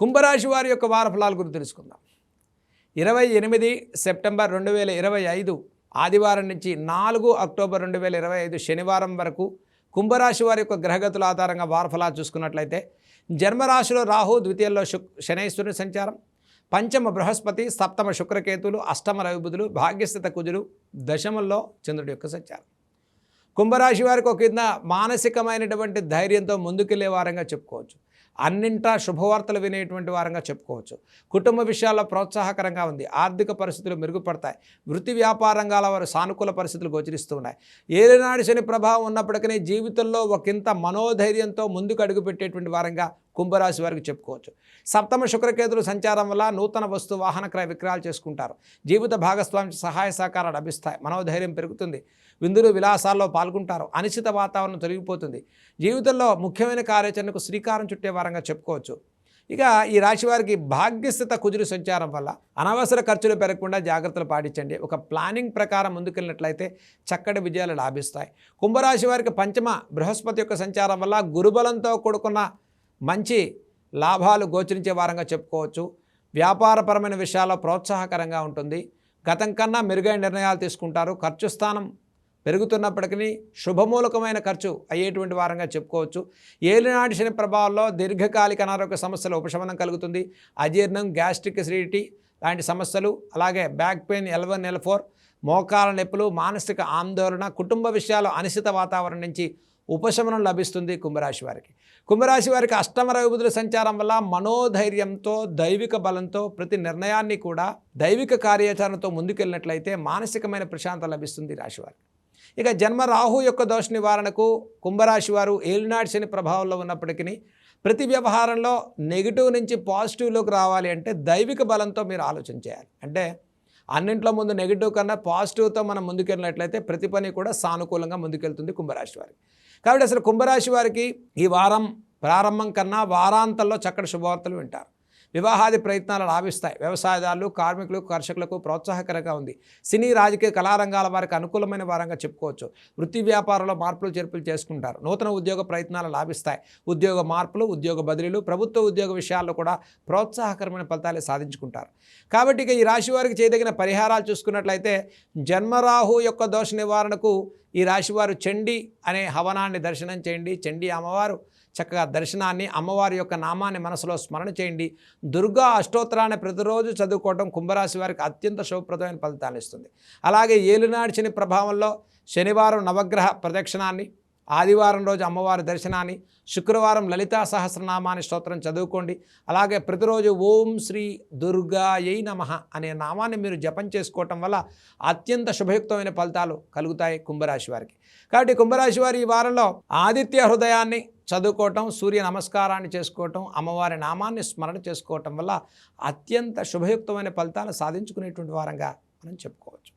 కుంభరాశి వారి యొక్క వార ఫలాల గురించి తెలుసుకుందాం. ఇరవై ఎనిమిది సెప్టెంబర్ రెండు వేల ఇరవై ఐదు ఆదివారం నుంచి నాలుగు అక్టోబర్ రెండు వేల ఇరవై ఐదు శనివారం వరకు కుంభరాశి వారి యొక్క గ్రహగతుల ఆధారంగా వారఫలాలు చూసుకున్నట్లయితే జన్మరాశిలో రాహు ద్వితీయంలో శుక్ శనైశ్వరుని సంచారం పంచమ బృహస్పతి సప్తమ శుక్రకేతులు అష్టమ రవిబుధులు భాగ్యస్థిత కుజులు దశమంలో చంద్రుడి యొక్క సంచారం. కుంభరాశి వారికి ఒక కింద మానసికమైనటువంటి ధైర్యంతో ముందుకెళ్ళే వారంగా చెప్పుకోవచ్చు. అన్నింటా శుభవార్తలు వినేటువంటి వారంగా చెప్పుకోవచ్చు. కుటుంబ విషయాల్లో ప్రోత్సాహకరంగా ఉంది. ఆర్థిక పరిస్థితులు మెరుగుపడతాయి. వృత్తి వ్యాపార రంగాల వారు సానుకూల పరిస్థితులు గోచరిస్తూ ఉన్నాయి. ఏలినాడు శని ప్రభావం ఉన్నప్పటికీ జీవితంలో ఒకంత మనోధైర్యంతో ముందుకు అడుగుపెట్టేటువంటి వారంగా కుంభరాశి వారికి చెప్పుకోవచ్చు. సప్తమ శుక్రకేతులు సంచారం వల్ల నూతన వస్తు వాహన క్రయ విక్రయాలు చేసుకుంటారు. జీవిత భాగస్వామి సహాయ సహకారాలు లభిస్తాయి. మనోధైర్యం పెరుగుతుంది. విందులు విలాసాల్లో పాల్గొంటారు. అనిశ్చిత వాతావరణం తొలగిపోతుంది. జీవితంలో ముఖ్యమైన కార్యాచరణకు శ్రీకారం చుట్టే వారంగా చెప్పుకోవచ్చు. ఇక ఈ రాశి వారికి భాగ్యస్థిత కుజులు సంచారం వల్ల అనవసర ఖర్చులు పెరగకుండా జాగ్రత్తలు పాటించండి. ఒక ప్లానింగ్ ప్రకారం ముందుకెళ్ళినట్లయితే చక్కటి విజయాలు లాభిస్తాయి. కుంభరాశి వారికి పంచమ బృహస్పతి యొక్క సంచారం వల్ల గురుబలంతో కూడుకున్న మంచి లాభాలు గోచరించే వారంగా చెప్పుకోవచ్చు. వ్యాపారపరమైన విషయాల్లో ప్రోత్సాహకరంగా ఉంటుంది. గతం కన్నా మెరుగైన నిర్ణయాలు తీసుకుంటారు. ఖర్చు స్థానం పెరుగుతున్నప్పటికీ శుభమూలకమైన ఖర్చు అయ్యేటువంటి వారంగా చెప్పుకోవచ్చు. ఏలినాటి శని ప్రభావంలో దీర్ఘకాలిక అనారోగ్య సమస్యల ఉపశమనం కలుగుతుంది. అజీర్ణం గ్యాస్ట్రిక్ సిడిటీ లాంటి సమస్యలు అలాగే back pain L one L four మోకాల నొప్పులు మానసిక ఆందోళన కుటుంబ విషయాలు అనిశ్చిత వాతావరణం నుంచి ఉపశమనం లభిస్తుంది కుంభరాశి వారికి. కుంభరాశి వారికి అష్టమ రవిబుధుల సంచారం వల్ల మనోధైర్యంతో దైవిక బలంతో ప్రతి నిర్ణయాన్ని కూడా దైవిక కార్యాచరణతో ముందుకెళ్ళినట్లయితే మానసికమైన ప్రశాంతత లభిస్తుంది రాశి వారికి. ఇక జన్మ రాహు యొక్క దోష నివారణకు కుంభరాశి వారు ఏలినాటి శని ప్రభావంలో ఉన్నప్పటికీ ప్రతి వ్యవహారంలో నెగిటివ్ నుంచి పాజిటివ్లోకి రావాలి అంటే దైవిక బలంతో మీరు ఆలోచన చేయాలి. అంటే అన్నింట్లో ముందు నెగిటివ్ కన్నా పాజిటివ్తో మనం ముందుకెళ్ళినట్లయితే ప్రతి పని కూడా సానుకూలంగా ముందుకెళ్తుంది కుంభరాశి వారికి. కాబట్టి అసలు కుంభరాశి వారికి ఈ వారం ప్రారంభం కన్నా వారాంతంలో చక్కటి శుభవార్తలు వింటారు. వివాహాది ప్రయత్నాలు లాభిస్తాయి వ్యవసాయదారులు కార్మికులు కర్షకులకు ప్రోత్సాహకరంగా ఉంది. సినీ రాజకీయ కళారంగాల వారికి అనుకూలమైన వారంగా చెప్పుకోవచ్చు. వృత్తి వ్యాపారంలో మార్పులు చేర్పులు చేసుకుంటారు. నూతన ఉద్యోగ ప్రయత్నాలు లాభిస్తాయి. ఉద్యోగ మార్పులు ఉద్యోగ బదిలీలు ప్రభుత్వ ఉద్యోగ విషయాల్లో కూడా ప్రోత్సాహకరమైన ఫలితాలు సాధించుకుంటారు. కాబట్టి ఇక ఈ రాశి వారికి చేయదగిన పరిహారాలు చూసుకున్నట్లయితే జన్మరాహు యొక్క దోష నివారణకు ఈ రాశివారు చండి అనే హవనాన్ని దర్శనం చేయండి. చండి అమ్మవారు చక్కగా దర్శనాన్ని అమ్మవారి యొక్క నామాన్ని మనసులో స్మరణ చేయండి. దుర్గా అష్టోత్తరాన్ని ప్రతిరోజు చదువుకోవడం కుంభరాశి వారికి అత్యంత శుభప్రదమైన ఫలితాలు ఇస్తుంది. అలాగే ఏలునాడిచిన ప్రభావంలో శనివారం నవగ్రహ ప్రదక్షిణాన్ని ఆదివారం రోజు అమ్మవారి దర్శనాన్ని శుక్రవారం లలితా సహస్రనామాన్ని స్తోత్రం చదువుకోండి. అలాగే ప్రతిరోజు ఓం శ్రీ దుర్గాయై నమ అనే నామాన్ని మీరు జపం చేసుకోవటం వల్ల అత్యంత శుభయుక్తమైన ఫలితాలు కలుగుతాయి కుంభరాశి వారికి. కాబట్టి కుంభరాశి వారి ఈ వారంలో ఆదిత్య హృదయాన్ని చదువుకోవటం సూర్య నమస్కారాన్ని చేసుకోవటం అమ్మవారి నామాన్ని స్మరణ చేసుకోవటం వల్ల అత్యంత శుభయుక్తమైన ఫలితాలు సాధించుకునేటువంటి వారంగా మనం చెప్పుకోవచ్చు.